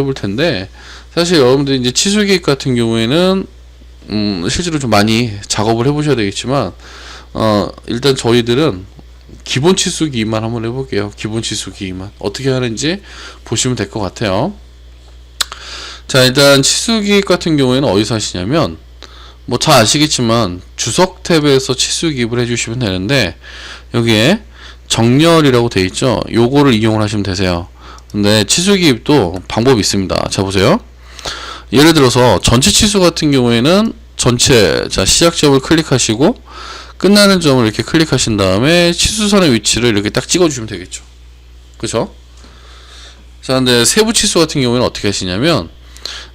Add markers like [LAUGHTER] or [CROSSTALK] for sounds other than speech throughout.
해볼 텐데 사실 여러분들 이제 치수 계획 같은 경우에는 음, 실제로 좀 많이 작업을 해보셔야 되겠지만 어, 일단 저희들은 기본 치수 기만 한번 해볼게요. 기본 치수 기만 어떻게 하는지 보시면 될 것 같아요. 자 일단 치수 기획 같은 경우에는 어디서 하시냐면 뭐 잘 아시겠지만 주석 탭에서 치수 기입을 해주시면 되는데 여기에 정렬이라고 돼 있죠. 요거를 이용을 하시면 되세요. 근데 치수 기입도 방법이 있습니다. 자 보세요. 예를 들어서 전체 치수 같은 경우에는 전체 자 시작 점을 클릭하시고 끝나는 점을 이렇게 클릭하신 다음에 치수선의 위치를 이렇게 딱 찍어주시면 되겠죠. 그죠? 자, 근데 세부 치수 같은 경우에는 어떻게 하시냐면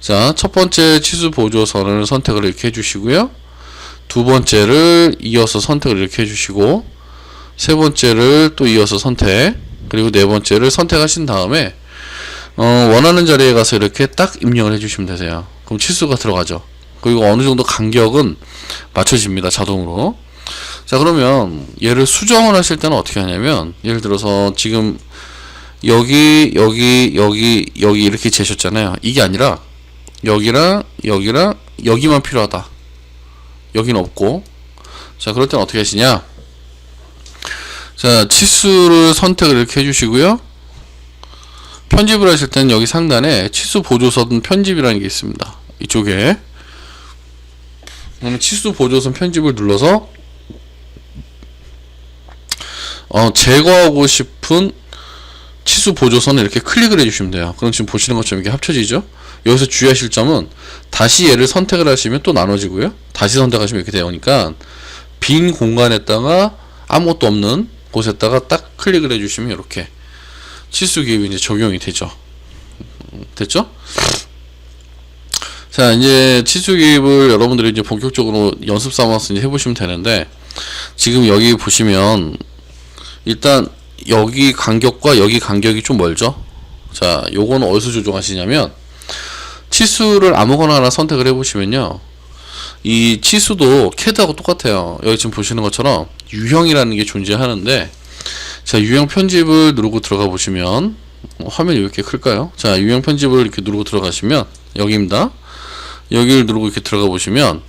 자, 첫 번째 치수 보조선을 선택을 이렇게 해주시고요. 두 번째를 이어서 선택을 이렇게 해주시고 세 번째를 또 이어서 선택 그리고 네 번째를 선택하신 다음에 어, 원하는 자리에 가서 이렇게 딱 입력을 해주시면 되세요. 그럼 치수가 들어가죠. 그리고 어느 정도 간격은 맞춰집니다. 자동으로. 자, 그러면 얘를 수정을 하실 때는 어떻게 하냐면, 예를 들어서 지금 여기, 여기, 여기, 여기 이렇게 재셨잖아요. 이게 아니라 여기랑, 여기랑, 여기만 필요하다. 여기는 없고. 자, 그럴 때는 어떻게 하시냐? 자, 치수를 선택을 이렇게 해주시고요. 편집을 하실 때는 여기 상단에 치수 보조선 편집이라는 게 있습니다. 이쪽에 그러면 치수 보조선 편집을 눌러서 어, 제거하고 싶은 치수 보조선을 이렇게 클릭을 해주시면 돼요. 그럼 지금 보시는 것처럼 이게 합쳐지죠? 여기서 주의하실 점은 다시 얘를 선택을 하시면 또 나눠지고요. 다시 선택하시면 이렇게 되니까 빈 공간에다가 아무것도 없는 곳에다가 딱 클릭을 해주시면 이렇게 치수 기입이 이제 적용이 되죠. 음, 됐죠? 자, 이제 치수 기입을 여러분들이 이제 본격적으로 연습 삼아서 이제 해보시면 되는데, 지금 여기 보시면, 일단, 여기 간격과 여기 간격이 좀 멀죠? 자, 요거는 어디서 조정하시냐면, 치수를 아무거나 하나 선택을 해보시면요. 이 치수도 캐드하고 똑같아요. 여기 지금 보시는 것처럼 유형이라는 게 존재하는데, 자, 유형 편집을 누르고 들어가 보시면 어, 화면이 왜 이렇게 클까요? 자, 유형 편집을 이렇게 누르고 들어가시면 여기입니다. 여기를 누르고 이렇게 들어가 보시면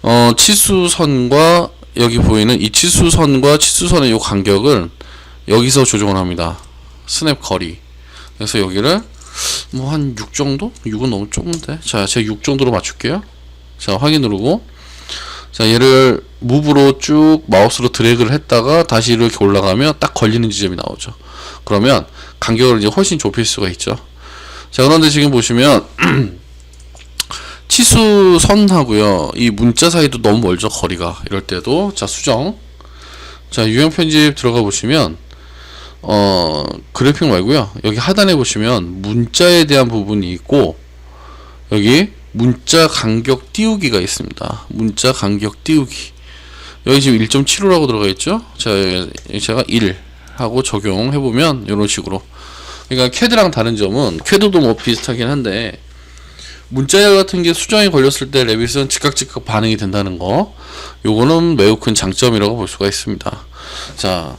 어, 치수선과 여기 보이는 이 치수선과 치수선의 요 간격을 여기서 조정을 합니다. 스냅 거리. 그래서 여기를 뭐 한 6 정도? 6은 너무 좁은데. 자, 제가 6 정도로 맞출게요. 자, 확인 누르고 자, 얘를 무브로 쭉 마우스로 드래그를 했다가 다시 이렇게 올라가면 딱 걸리는 지점이 나오죠. 그러면 간격을 이제 훨씬 좁힐 수가 있죠. 자, 그런데 지금 보시면 [CLEARS THROAT] 치수 선하고요. 이 문자 사이도 너무 멀죠, 거리가. 이럴 때도. 자, 수정. 자, 유형 편집 들어가 보시면 어, 그래픽 말고요. 여기 하단에 보시면 문자에 대한 부분이 있고 여기 문자 간격 띄우기가 있습니다. 문자 간격 띄우기. 여기 지금 1.75라고 들어가 있죠? 자, 제가 1 하고 적용해 보면 이런 식으로. 그러니까 캐드랑 다른 점은 캐드도 뭐 비슷하긴 한데 문자 같은 게 수정이 걸렸을 때 레빗은 즉각 즉각 반응이 된다는 거. 요거는 매우 큰 장점이라고 볼 수가 있습니다. 자,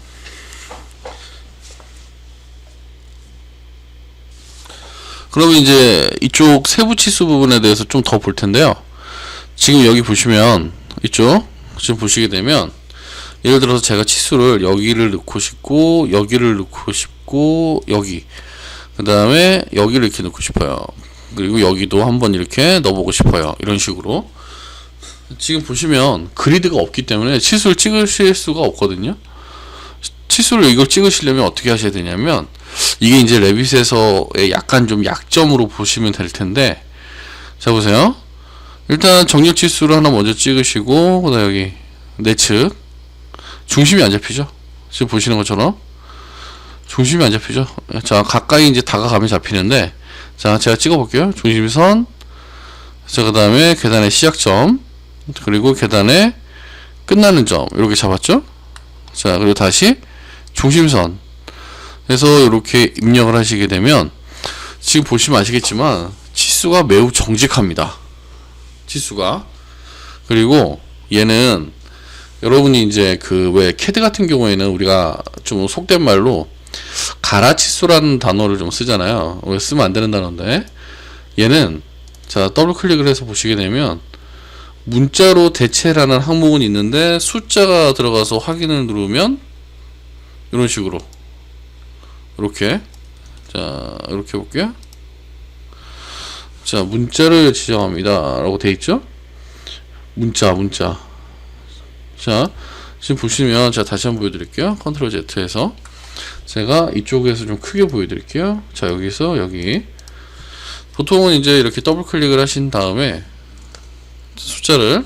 그러면 이제 이쪽 세부 치수 부분에 대해서 좀 더 볼 텐데요. 지금 여기 보시면 이쪽 지금 보시게 되면 예를 들어서 제가 치수를 여기를 넣고 싶고 여기를 넣고 싶고 여기 그 다음에 여기를 이렇게 넣고 싶어요. 그리고 여기도 한번 이렇게 넣어보고 싶어요. 이런 식으로 지금 보시면 그리드가 없기 때문에 치수를 찍으실 수가 없거든요. 치수를 이걸 찍으시려면 어떻게 하셔야 되냐면 이게 이제 레빗에서의 약간 좀 약점으로 보시면 될 텐데 자 보세요. 일단 정렬 치수를 하나 먼저 찍으시고 그다음 여기 내측. 중심이 안 잡히죠? 지금 보시는 것처럼. 중심이 안 잡히죠? 자 가까이 이제 다가가면 잡히는데 자 제가 찍어 볼게요. 중심선. 자그 다음에 계단의 시작점. 그리고 계단의 끝나는 점. 이렇게 잡았죠? 자 그리고 다시 중심선 그래서 이렇게 입력을 하시게 되면 지금 보시면 아시겠지만 치수가 매우 정직합니다. 치수가 그리고 얘는 여러분이 이제 그 왜 캐드 같은 경우에는 우리가 좀 속된 말로 가라치수라는 단어를 좀 쓰잖아요. 왜 쓰면 안 되는 단어인데 얘는 자 더블 클릭을 해서 보시게 되면 문자로 대체라는 항목은 있는데 숫자가 들어가서 확인을 누르면 이런 식으로 이렇게 자 이렇게 볼게요. 자 문자를 지정합니다. 라고 돼 있죠? 문자 문자 자 지금 보시면 제가 다시 한번 보여드릴게요. 컨트롤 Z에서 제가 이쪽에서 좀 크게 보여드릴게요. 자 여기서 여기 보통은 이제 이렇게 더블 클릭을 하신 다음에 숫자를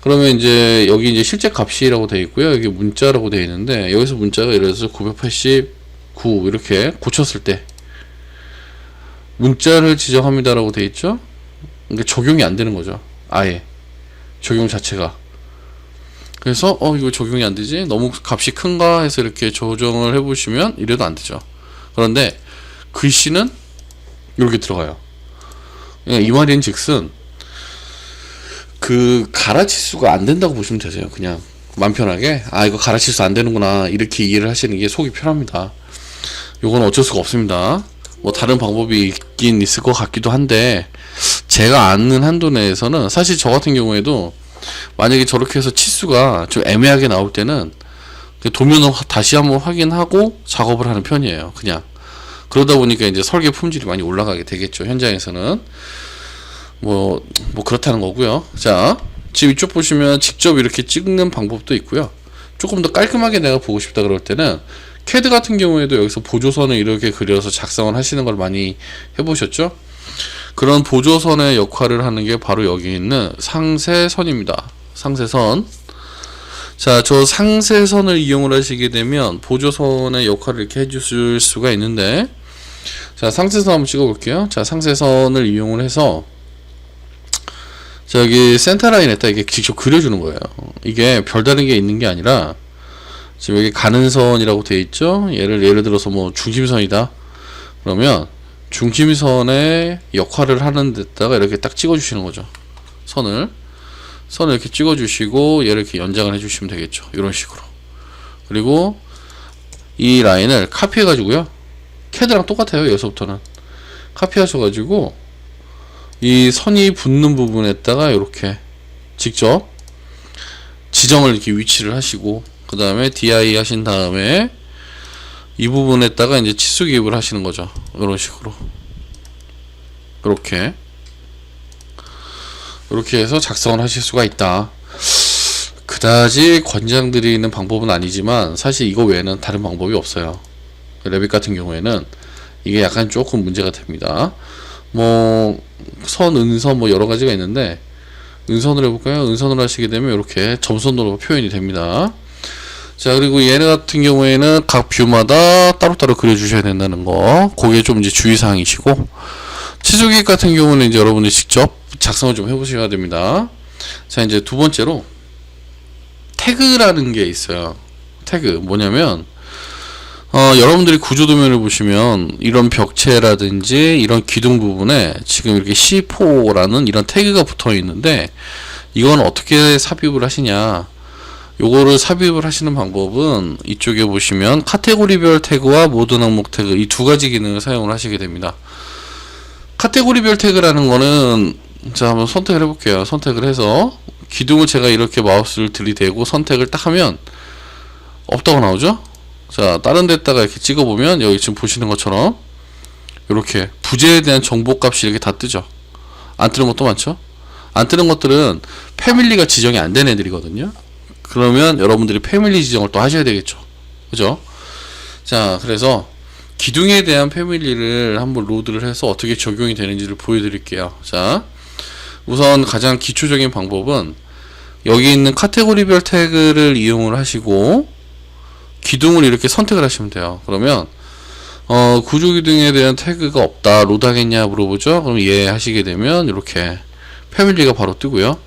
그러면 이제 여기 이제 실제 값이라고 되어 있고요. 여기 문자라고 되어 있는데 여기서 문자가 예를 들어서 989 이렇게 고쳤을 때 문자를 지정합니다라고 되어 있죠. 이게 적용이 안 되는 거죠. 아예 적용 자체가. 그래서 어 이거 적용이 안 되지 너무 값이 큰가 해서 이렇게 조정을 해보시면 이래도 안 되죠. 그런데 글씨는 이렇게 들어가요. 그러니까 이 말인즉슨 그 가라치수가 안 된다고 보시면 되세요. 그냥 맘 편하게 아 이거 가라치수 안 되는구나 이렇게 이해를 하시는 게 속이 편합니다. 요건 어쩔 수가 없습니다. 뭐 다른 방법이 있긴 있을 것 같기도 한데 제가 아는 한도 내에서는 사실 저 같은 경우에도 만약에 저렇게 해서 치수가 좀 애매하게 나올 때는 그 도면을 화- 다시 한번 확인하고 작업을 하는 편이에요. 그냥 그러다 보니까 이제 설계 품질이 많이 올라가게 되겠죠. 현장에서는 뭐, 뭐 그렇다는 거고요. 자, 지금 이쪽 보시면 직접 이렇게 찍는 방법도 있고요. 조금 더 깔끔하게 내가 보고 싶다 그럴 때는 캐드 같은 경우에도 여기서 보조선을 이렇게 그려서 작성을 하시는 걸 많이 해보셨죠? 그런 보조선의 역할을 하는 게 바로 여기 있는 상세선입니다. 상세선. 자, 저 상세선을 이용을 하시게 되면 보조선의 역할을 이렇게 해주실 수가 있는데, 자, 상세선 한번 찍어볼게요. 자, 상세선을 이용을 해서, 자, 여기 센터라인에다 이게 직접 그려주는 거예요. 이게 별다른 게 있는 게 아니라, 지금 여기 가는 선이라고 되어 있죠? 얘를, 예를 들어서 뭐 중심선이다. 그러면, 중심선의 역할을 하는 데다가 이렇게 딱 찍어주시는 거죠. 선을. 선을 이렇게 찍어주시고, 얘를 이렇게 연장을 해주시면 되겠죠. 이런 식으로. 그리고, 이 라인을 카피해가지고요. 캐드랑 똑같아요. 여기서부터는. 카피하셔가지고, 이 선이 붙는 부분에다가 이렇게 직접 지정을 이렇게 위치를 하시고, 그 다음에 DI 하신 다음에, 이 부분에다가 이제 치수 기입을 하시는 거죠. 이런 식으로. 이렇게. 이렇게 해서 작성을 하실 수가 있다. 그다지 권장드리는 방법은 아니지만 사실 이거 외에는 다른 방법이 없어요. 레빗 같은 경우에는 이게 약간 조금 문제가 됩니다. 뭐 선, 은선 뭐 여러 가지가 있는데 은선으로 해볼까요? 은선으로 하시게 되면 이렇게 점선으로 표현이 됩니다. 자 그리고 얘네 같은 경우에는 각 뷰마다 따로따로 그려주셔야 된다는 거. 그게 좀 이제 주의사항이시고. 치수기 같은 경우는 이제 여러분이 직접 작성을 좀 해보셔야 됩니다. 자 이제 두 번째로 태그라는 게 있어요. 태그. 뭐냐면 어, 여러분들이 구조도면을 보시면 이런 벽체라든지 이런 기둥 부분에 지금 이렇게 C4라는 이런 태그가 붙어 있는데 이건 어떻게 삽입을 하시냐 요거를 삽입을 하시는 방법은 이쪽에 보시면 카테고리별 태그와 모든 항목 태그 이 두 가지 기능을 사용을 하시게 됩니다. 카테고리별 태그라는 거는 자 한번 선택을 해볼게요. 선택을 해서 기둥을 제가 이렇게 마우스를 들이대고 선택을 딱 하면 없다고 나오죠? 자 다른 데다가 이렇게 찍어보면 여기 지금 보시는 것처럼 이렇게 부재에 대한 정보값이 이렇게 다 뜨죠. 안 뜨는 것도 많죠? 안 뜨는 것들은 패밀리가 지정이 안 된 애들이거든요. 그러면 여러분들이 패밀리 지정을 또 하셔야 되겠죠. 그죠? 자, 그래서 기둥에 대한 패밀리를 한번 로드를 해서 어떻게 적용이 되는지를 보여드릴게요. 자, 우선 가장 기초적인 방법은 여기 있는 카테고리별 태그를 이용을 하시고 기둥을 이렇게 선택을 하시면 돼요. 그러면 어, 구조 기둥에 대한 태그가 없다. 로드 하겠냐 물어보죠. 그럼 예 하시게 되면 이렇게 패밀리가 바로 뜨고요.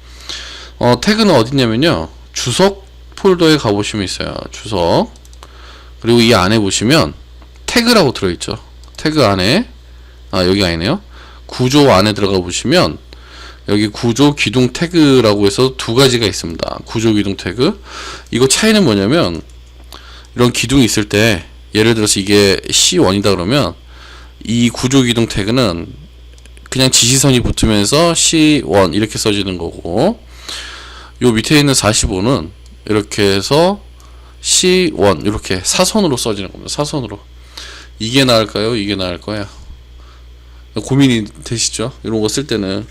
어, 태그는 어딨냐면요. 주석 폴더에 가보시면 있어요. 주석. 그리고 이 안에 보시면 태그라고 들어있죠. 태그 안에, 아, 여기 아니네요. 구조 안에 들어가 보시면 여기 구조 기둥 태그라고 해서 두 가지가 있습니다. 구조 기둥 태그. 이거 차이는 뭐냐면 이런 기둥이 있을 때 예를 들어서 이게 C1이다 그러면 이 구조 기둥 태그는 그냥 지시선이 붙으면서 C1 이렇게 써지는 거고 요 밑에 있는 45는 이렇게 해서 C1 이렇게 사선으로 써지는 겁니다. 사선으로 이게 나을까요? 이게 나을 거야. 고민이 되시죠? 이런 거 쓸 때는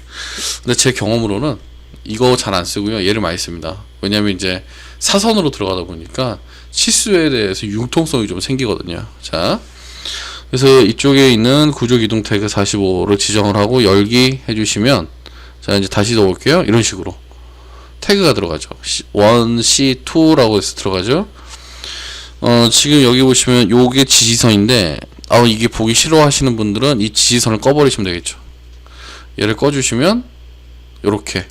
근데 제 경험으로는 이거 잘 안 쓰고요. 얘를 많이 씁니다. 왜냐면 이제 사선으로 들어가다 보니까 치수에 대해서 융통성이 좀 생기거든요. 자, 그래서 이쪽에 있는 구조 기둥 태그 45를 지정을 하고 열기 해주시면 자 이제 다시 넣어볼게요. 이런 식으로 태그가 들어가죠. 1, C2라고 해서 들어가죠. 어 지금 여기 보시면 요게 지지선인데 아 이게 보기 싫어하시는 분들은 이 지지선을 꺼버리시면 되겠죠. 얘를 꺼주시면 요렇게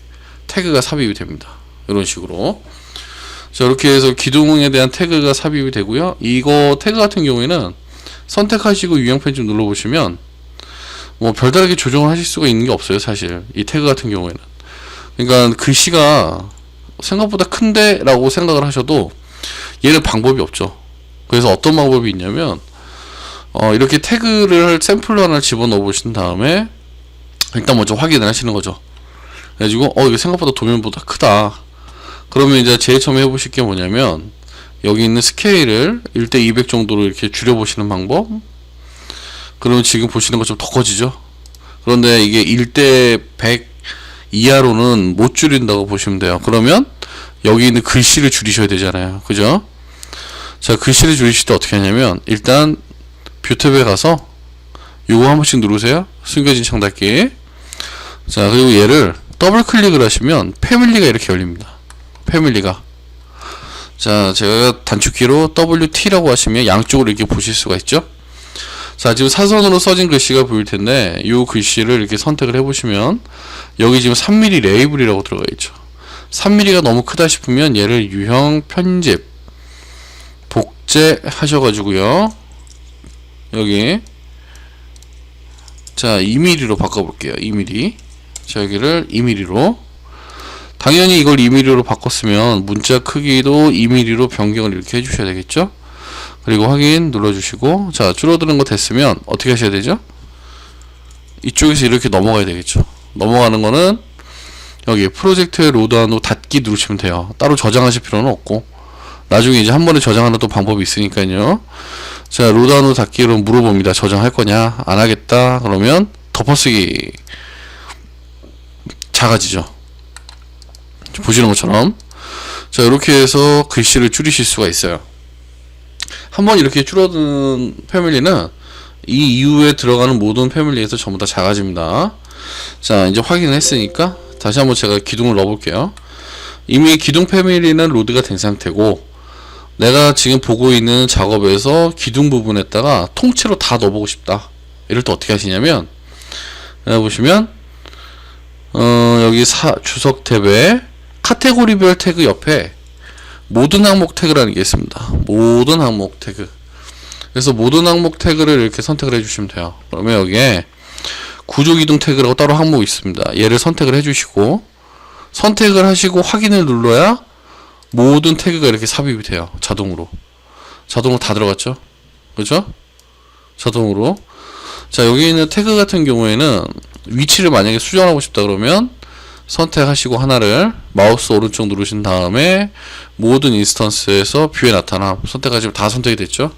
태그가 삽입이 됩니다. 이런 식으로 자 이렇게 해서 기둥에 대한 태그가 삽입이 되고요. 이거 태그 같은 경우에는 선택하시고 유형 편집 눌러보시면 뭐 별다르게 조정을 하실 수가 있는 게 없어요 사실 이 태그 같은 경우에는 그러니까 글씨가 생각보다 큰데 라고 생각을 하셔도 얘는 방법이 없죠 그래서 어떤 방법이 있냐면 어 이렇게 태그를 샘플로 하나 집어넣어 보신 다음에 일단 먼저 확인을 하시는 거죠 그래가지고 어 이거 생각보다 도면보다 크다 그러면 이제 제일 처음에 해보실 게 뭐냐면 여기 있는 스케일을 1대 200 정도로 이렇게 줄여보시는 방법. 그러면 지금 보시는 것처럼 더 커지죠. 그런데 이게 1대 100 이하로는 못 줄인다고 보시면 돼요. 그러면 여기 있는 글씨를 줄이셔야 되잖아요. 그죠? 자, 글씨를 줄이실 때 어떻게 하냐면 일단 뷰 탭에 가서 요거 한 번씩 누르세요. 숨겨진 창 닫기. 자, 그리고 얘를 더블 클릭을 하시면 패밀리가 이렇게 열립니다. 패밀리가. 자, 제가 단축키로 WT라고 하시면 양쪽으로 이렇게 보실 수가 있죠. 자, 지금 사선으로 써진 글씨가 보일 텐데, 이 글씨를 이렇게 선택을 해 보시면, 여기 지금 3mm 레이블이라고 들어가 있죠. 3mm가 너무 크다 싶으면 얘를 유형 편집, 복제 하셔가지고요. 여기, 자, 2mm로 바꿔볼게요. 2mm. 자, 여기를 2mm로. 당연히 이걸 2mm로 바꿨으면 문자 크기도 2mm로 변경을 이렇게 해주셔야 되겠죠? 그리고 확인 눌러주시고 자 줄어드는 거 됐으면 어떻게 하셔야 되죠? 이쪽에서 이렇게 넘어가야 되겠죠? 넘어가는 거는 여기 프로젝트에 로드한 후 닫기 누르시면 돼요. 따로 저장하실 필요는 없고 나중에 이제 한 번에 저장하는 또 방법이 있으니까요. 자 로드한 후 닫기로 물어봅니다. 저장할 거냐? 안 하겠다. 그러면 덮어쓰기 작아지죠. 보시는 것처럼 자 이렇게 해서 글씨를 줄이실 수가 있어요 한번 이렇게 줄어든 패밀리는 이 이후에 들어가는 모든 패밀리에서 전부 다 작아집니다 자 이제 확인을 했으니까 다시 한번 제가 기둥을 넣어 볼게요 이미 기둥 패밀리는 로드가 된 상태고 내가 지금 보고 있는 작업에서 기둥 부분에다가 통째로 다 넣어보고 싶다 이럴 때 어떻게 하시냐면 보시면 어, 여기 사, 주석 탭에 카테고리별 태그 옆에 모든 항목 태그라는 게 있습니다. 모든 항목 태그. 그래서 모든 항목 태그를 이렇게 선택을 해주시면 돼요. 그러면 여기에 구조기둥 태그라고 따로 항목이 있습니다. 얘를 선택을 해주시고 선택을 하시고 확인을 눌러야 모든 태그가 이렇게 삽입이 돼요. 자동으로. 자동으로 다 들어갔죠? 그죠? 자동으로. 자, 여기 있는 태그 같은 경우에는 위치를 만약에 수정하고 싶다 그러면 선택하시고 하나를 마우스 오른쪽 누르신 다음에 모든 인스턴스에서 뷰에 나타나 선택하시면 다 선택이 됐죠.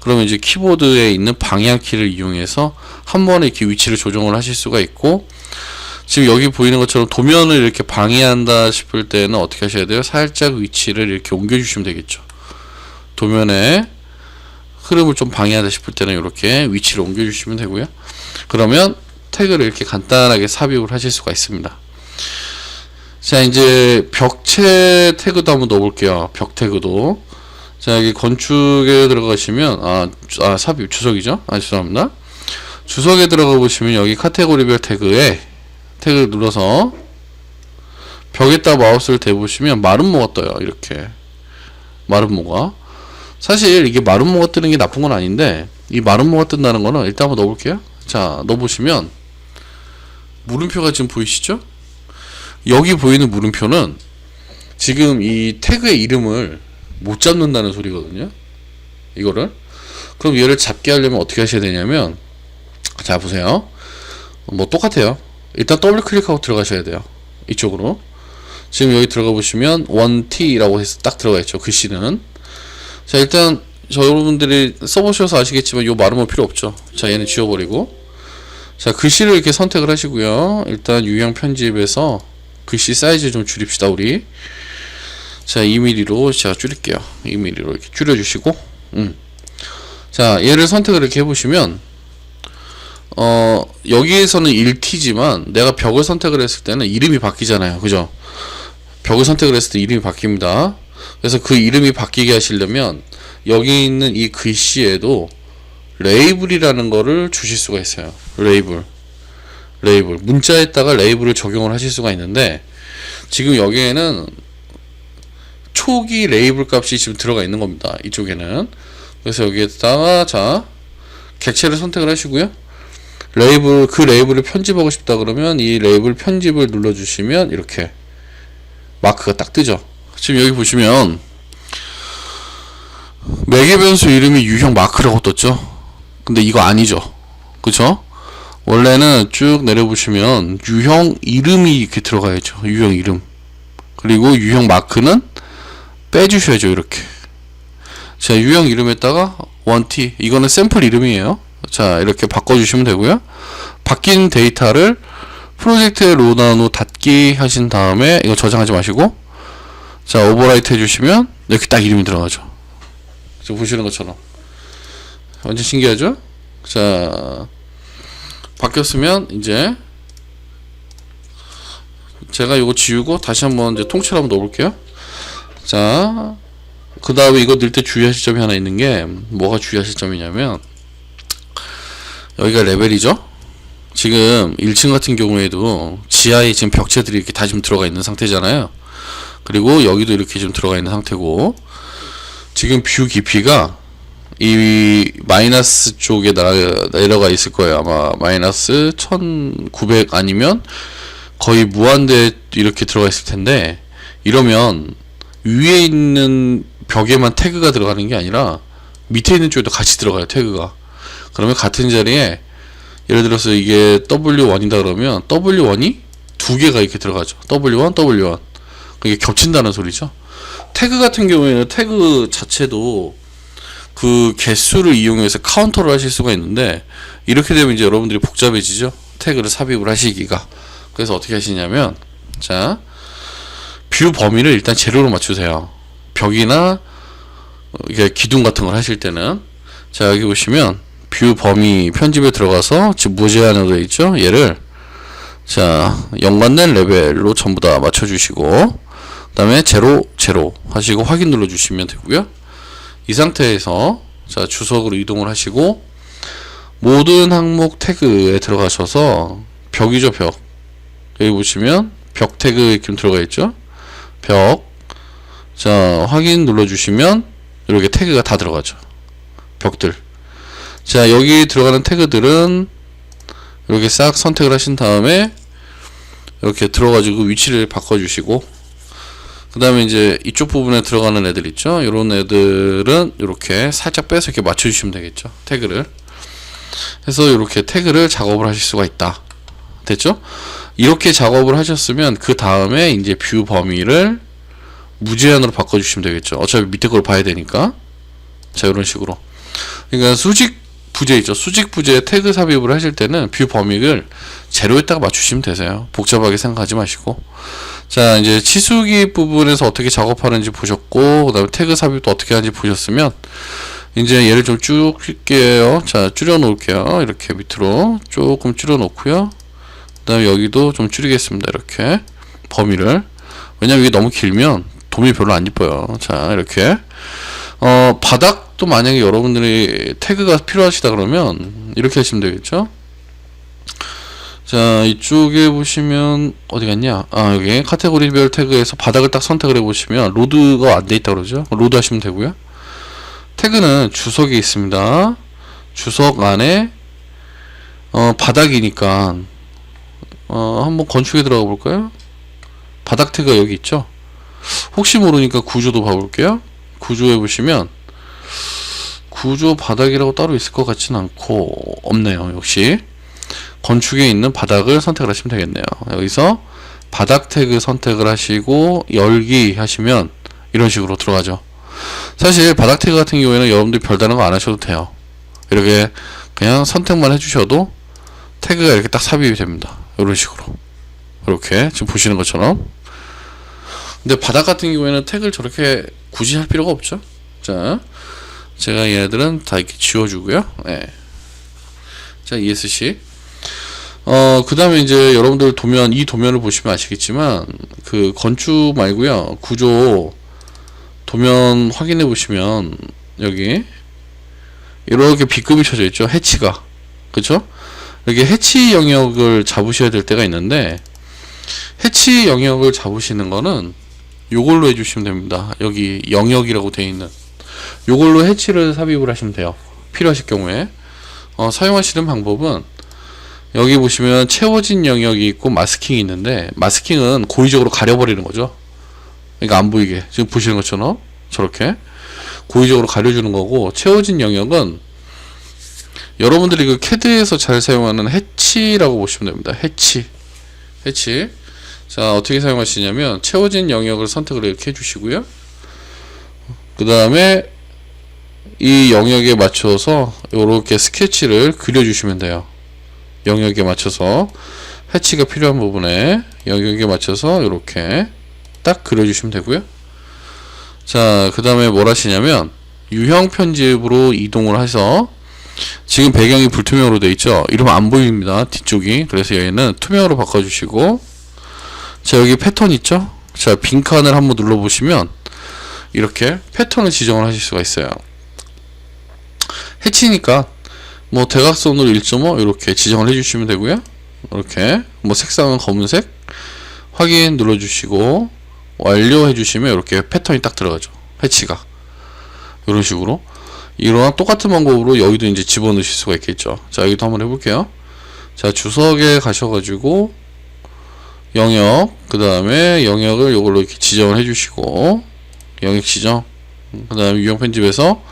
그러면 이제 키보드에 있는 방향 키를 이용해서 한 번에 이렇게 위치를 조정을 하실 수가 있고 지금 여기 보이는 것처럼 도면을 이렇게 방해한다 싶을 때는 어떻게 하셔야 돼요? 살짝 위치를 이렇게 옮겨 주시면 되겠죠. 도면에 흐름을 좀 방해하다 싶을 때는 이렇게 위치를 옮겨 주시면 되고요. 그러면 태그를 이렇게 간단하게 삽입을 하실 수가 있습니다. 자 이제 벽체 태그도 한번 넣어볼게요 벽 태그도 자 여기 건축에 들어가시면 아, 주- 아 삽입 주석이죠 아 죄송합니다 주석에 들어가 보시면 여기 카테고리별 태그에 태그를 눌러서 벽에다 마우스를 대보시면 마른 모가 떠요 이렇게 마른 모가 사실 이게 마른 모가 뜨는 게 나쁜 건 아닌데 이 마른 모가 뜬다는 거는 일단 한번 넣어볼게요 자 넣어보시면 물음표가 지금 보이시죠 여기 보이는 물음표는 지금 이 태그의 이름을 못 잡는다는 소리거든요. 이거를. 그럼 얘를 잡게 하려면 어떻게 하셔야 되냐면 자 보세요. 뭐 똑같아요. 일단 더블 클릭하고 들어가셔야 돼요. 이쪽으로. 지금 여기 들어가 보시면 1T라고 해서 딱 들어가 있죠. 글씨는. 자 일단 저 여러분들이 써보셔서 아시겠지만 요뭐 필요 없죠. 자 얘는 지워버리고 자 글씨를 이렇게 선택을 하시고요. 일단 유형 편집에서 글씨 사이즈 좀 줄입시다 우리. 자 2mm로 제가 줄일게요. 2mm로 이렇게 줄여주시고 음. 자 얘를 선택을 이렇게 해보시면 어 여기에서는 1T지만 내가 벽을 선택을 했을 때는 이름이 바뀌잖아요. 그죠? 벽을 선택을 했을 때 이름이 바뀝니다. 그래서 그 이름이 바뀌게 하시려면 여기 있는 이 글씨에도 레이블이라는 거를 주실 수가 있어요. 레이블. 레이블. 문자에다가 레이블을 적용을 하실 수가 있는데 지금 여기에는 초기 레이블 값이 지금 들어가 있는 겁니다. 이쪽에는. 그래서 여기에다가 자 객체를 선택을 하시고요. 레이블 그 레이블을 편집하고 싶다 그러면 이 레이블 편집을 눌러 주시면 이렇게 마크가 딱 뜨죠. 지금 여기 보시면 매개 변수 이름이 유형 마크라고 떴죠. 근데 이거 아니죠. 그쵸? 원래는 쭉 내려보시면 유형 이름이 이렇게 들어가야죠. 유형 이름. 그리고 유형 마크는 빼주셔야죠. 이렇게. 자, 유형 이름에다가 1T. 이거는 샘플 이름이에요. 자, 이렇게 바꿔주시면 되고요. 바뀐 데이터를 프로젝트에 로드한후 닫기 하신 다음에 이거 저장하지 마시고 자, 오버라이트 해주시면 이렇게 딱 이름이 들어가죠. 지금 보시는 것처럼. 완전 신기하죠? 자, 바뀌었으면 이제 제가 이거 지우고 다시 한번 이제 통째로 한번 넣어볼게요. 자, 그 다음에 이거 넣을 때 주의하실 점이 하나 있는 게 뭐가 주의하실 점이냐면 여기가 레벨이죠. 지금 1층 같은 경우에도 지하에 지금 벽체들이 이렇게 다 지금 들어가 있는 상태잖아요. 그리고 여기도 이렇게 좀 들어가 있는 상태고 지금 뷰 깊이가 이 마이너스 쪽에 나, 내려가 있을 거예요. 아마 마이너스 1900 아니면 거의 무한대 이렇게 들어가 있을 텐데 이러면 위에 있는 벽에만 태그가 들어가는 게 아니라 밑에 있는 쪽에도 같이 들어가요. 태그가. 그러면 같은 자리에 예를 들어서 이게 W1이다 그러면 W1이 두 개가 이렇게 들어가죠. W1, W1. 그게 겹친다는 소리죠. 태그 같은 경우에는 태그 자체도 그 개수를 이용해서 카운터를 하실 수가 있는데 이렇게 되면 이제 여러분들이 복잡해지죠. 태그를 삽입을 하시기가. 그래서 어떻게 하시냐면 자, 뷰 범위를 일단 제로로 맞추세요. 벽이나 어, 기둥 같은 걸 하실 때는 자, 여기 보시면 뷰 범위 편집에 들어가서 지금 무제한으로 되어 있죠. 얘를. 자, 연관된 레벨로 전부 다 맞춰 주시고 그 다음에 제로 제로 하시고 확인 눌러 주시면 되고요. 이 상태에서 자 주석으로 이동을 하시고 모든 항목 태그에 들어가셔서 벽이죠 벽. 여기 보시면 벽 태그 이렇게 들어가 있죠? 벽 자 확인 눌러 주시면 이렇게 태그가 다 들어가죠. 벽들 자 여기 들어가는 태그들은 이렇게 싹 선택을 하신 다음에 이렇게 들어가지고 위치를 바꿔주시고 그 다음에 이제 이쪽 부분에 들어가는 애들 있죠? 이런 애들은 이렇게 살짝 빼서 이렇게 맞춰주시면 되겠죠? 태그를. 해서 이렇게 태그를 작업을 하실 수가 있다. 됐죠? 이렇게 작업을 하셨으면 그 다음에 이제 뷰 범위를 무제한으로 바꿔주시면 되겠죠? 어차피 밑에 걸 봐야 되니까. 자 이런 식으로. 그러니까 수직 부재 있죠. 수직 부재 태그 삽입을 하실 때는 뷰 범위를 제로에다가 맞추시면 되세요. 복잡하게 생각하지 마시고. 자 이제 치수기 부분에서 어떻게 작업하는지 보셨고 그 다음에 태그 삽입도 어떻게 하는지 보셨으면 이제 얘를 좀 쭉 줄게요. 자 줄여 놓을게요. 이렇게 밑으로 조금 줄여 놓고요. 그 다음에 여기도 좀 줄이겠습니다. 이렇게 범위를. 왜냐면 이게 너무 길면 도움이 별로 안 이뻐요. 자 이렇게 어 바닥도 만약에 여러분들이 태그가 필요하시다 그러면 이렇게 하시면 되겠죠? 자 이쪽에 보시면 어디 갔냐? 아 여기 카테고리별 태그에서 바닥을 딱 선택을 해 보시면 로드가 안 돼 있다 그러죠? 로드 하시면 되고요. 태그는 주석이 있습니다. 주석 안에 어 바닥이니까 어 한번 건축에 들어가 볼까요? 바닥 태그가 여기 있죠? 혹시 모르니까 구조도 봐볼게요 구조에 보시면 구조 바닥이라고 따로 있을 것 같진 않고 없네요. 역시 건축에 있는 바닥을 선택을 하시면 되겠네요. 여기서 바닥 태그 선택을 하시고 열기 하시면 이런 식으로 들어가죠. 사실 바닥 태그 같은 경우에는 여러분들 별다른 거 안 하셔도 돼요. 이렇게 그냥 선택만 해주셔도 태그가 이렇게 딱 삽입이 됩니다. 이런 식으로 이렇게 지금 보시는 것처럼 근데 바닥 같은 경우에는 태그를 저렇게 굳이 할 필요가 없죠. 자, 제가 얘네들은 다 이렇게 지워주고요. 예. 자, ESC. 어, 그 다음에 이제 여러분들 도면, 이 도면을 보시면 아시겠지만, 그 건축 말고요 구조 도면 확인해 보시면, 여기, 이렇게 B급이 쳐져 있죠. 해치가. 그쵸? 이렇게 해치 영역을 잡으셔야 될 때가 있는데, 해치 영역을 잡으시는 거는 요걸로 해주시면 됩니다. 여기 영역이라고 되어 있는 요걸로 해치를 삽입을 하시면 돼요. 필요하실 경우에 어, 사용하시는 방법은 여기 보시면 채워진 영역이 있고 마스킹이 있는데 마스킹은 고의적으로 가려버리는 거죠. 그러니까 안 보이게 지금 보시는 것처럼 저렇게 고의적으로 가려주는 거고 채워진 영역은 여러분들이 그 캐드에서 잘 사용하는 해치라고 보시면 됩니다. 해치 해치 자 어떻게 사용하시냐면 채워진 영역을 선택을 이렇게 해주시고요. 그 다음에 이 영역에 맞춰서 이렇게 스케치를 그려주시면 돼요. 영역에 맞춰서 해치가 필요한 부분에 영역에 맞춰서 이렇게 딱 그려주시면 되고요. 자그 다음에 뭘 하시냐면 유형 편집으로 이동을 해서 지금 배경이 불투명으로 되어 있죠? 이러면 안 보입니다 뒤쪽이. 그래서 얘는 투명으로 바꿔주시고 자 여기 패턴 있죠? 자 빈칸을 한번 눌러보시면 이렇게 패턴을 지정을 하실 수가 있어요. 해치니까 뭐 대각선으로 1.5 이렇게 지정을 해주시면 되고요. 이렇게 뭐 색상은 검은색 확인 눌러주시고 완료해 주시면 이렇게 패턴이 딱 들어가죠. 해치가. 이런 식으로. 이러한 똑같은 방법으로 여기도 이제 집어넣으실 수가 있겠죠. 자 여기도 한번 해볼게요. 자 주석에 가셔가지고 영역 그 다음에 영역을 이걸로 이렇게 지정을 해주시고 영역 지정 그 다음에 유형 편집에서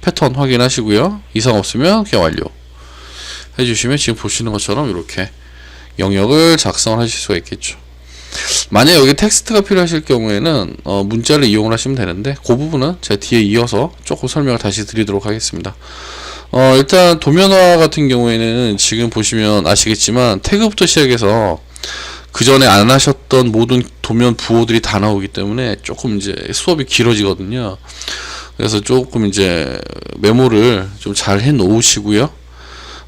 패턴 확인하시고요. 이상 없으면 그냥 완료 해주시면 지금 보시는 것처럼 이렇게 영역을 작성을 하실 수가 있겠죠. 만약 여기 텍스트가 필요하실 경우에는 어, 문자를 이용을 하시면 되는데 그 부분은 제가 뒤에 이어서 조금 설명을 다시 드리도록 하겠습니다. 어, 일단 도면화 같은 경우에는 지금 보시면 아시겠지만 태그부터 시작해서 그 전에 안 하셨던 모든 도면 부호들이 다 나오기 때문에 조금 이제 수업이 길어지거든요. 그래서 조금 이제 메모를 좀 잘 해 놓으시고요.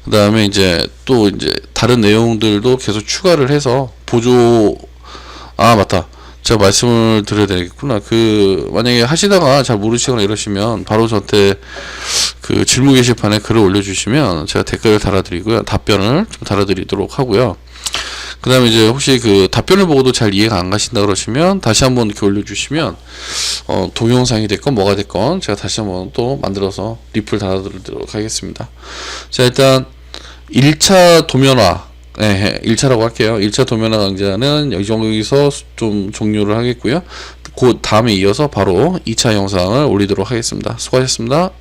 그 다음에 이제 또 이제 다른 내용들도 계속 추가를 해서 보조, 아, 맞다. 제가 말씀을 드려야 되겠구나. 그, 만약에 하시다가 잘 모르시거나 이러시면 바로 저한테 그 질문 게시판에 글을 올려주시면 제가 댓글을 달아드리고요. 답변을 좀 달아드리도록 하고요. 그 다음에 이제 혹시 그 답변을 보고도 잘 이해가 안 가신다 그러시면 다시 한번 이렇게 올려주시면 어, 동영상이 됐건 뭐가 됐건 제가 다시 한번 또 만들어서 리플 달아드리도록 하겠습니다. 자 일단 1차 도면화 네, 1차라고 할게요. 1차 도면화 강좌는 여기서 좀 종료를 하겠고요. 그 다음에 이어서 바로 2차 영상을 올리도록 하겠습니다. 수고하셨습니다.